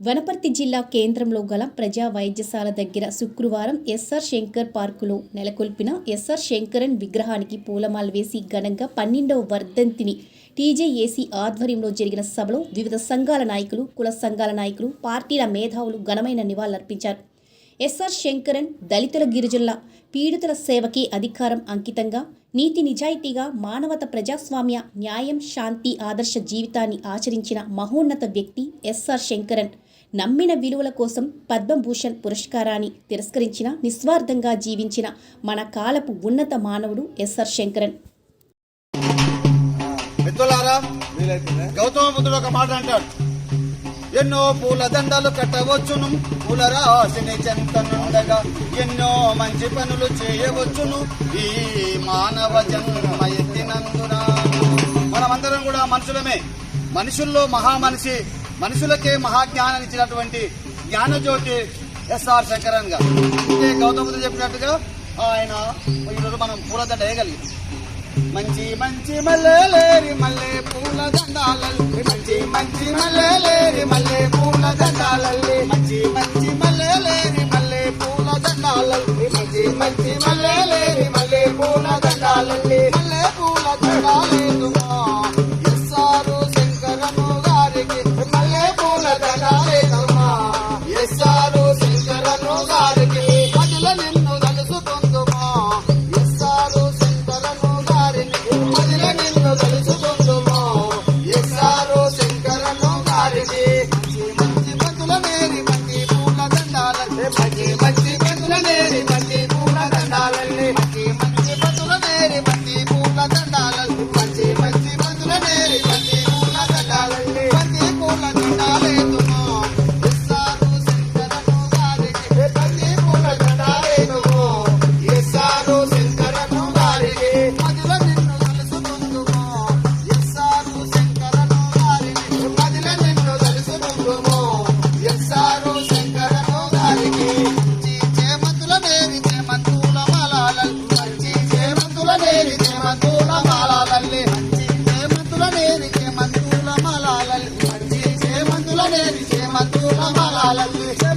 వనపర్తి జిల్లా కేంద్రంలో గల ప్రజా వైద్యశాల దగ్గర శుక్రవారం ఎస్ఆర్ శంకర్ పార్కులో నెలకొల్పిన ఎస్ఆర్ శంకరన్ విగ్రహానికి పూలమాల వేసి ఘనంగా పన్నెండవ వర్ధంతిని టీజేఏసీ ఆధ్వర్యంలో జరిగిన సభలో వివిధ సంఘాల నాయకులు కుల సంఘాల నాయకులు పార్టీల మేధావులు ఘనమైన నివాళులర్పించారు. ఎస్ఆర్ శంకరన్ దళితుల గిరిజనుల పీడితుల సేవకి అధికారం అంకితంగా నీతి నిజాయితీగా మానవత ప్రజాస్వామ్య న్యాయం శాంతి ఆదర్శ జీవితాన్ని ఆచరించిన మహోన్నత వ్యక్తి ఎస్ఆర్ శంకరన్. నమ్మిన విలువల కోసం పద్మభూషణ్ పురస్కారాన్ని తిరస్కరించిన నిస్వార్థంగా జీవించిన మన కాలపు ఉన్నత మానవుడు ఎస్ఆర్ శంకరన్. గౌతమ బుద్ధుడు ఒక మాట అంటాడు. ఎన్నో పూల దండలు కట్టవచ్చును పూల రాశిని చెంతనుండగా ఎన్నో మంచి పనులు చేయవచ్చును ఈ మానవ జన్మ ఎత్తినందున. మనమందరం కూడా మనుషులమే. మనుషుల్లో మహామనిషి మనుషులకే మహాజ్ఞానం ఇచ్చినటువంటి జ్ఞానజ్యోతి ఎస్ఆర్ శంకరన్ గారు. ఇదే చెప్పినట్టుగా ఆయన ఈరోజు మనం పూలదండ వేయగలిగింది మంచి మంచి మల్లెలేరి మల్లె పూల దండాలల్లి మంచి మంచి మల్లెలేరి మల్లె పూల దండాలల్లి మంచి మంచి మల్లెలేరి మల్లె పూల దండాలల్లి మంచి మంచి మల్లెలేరి మల్లె పూల దండాలల్లి మల్లె పూల 了，子。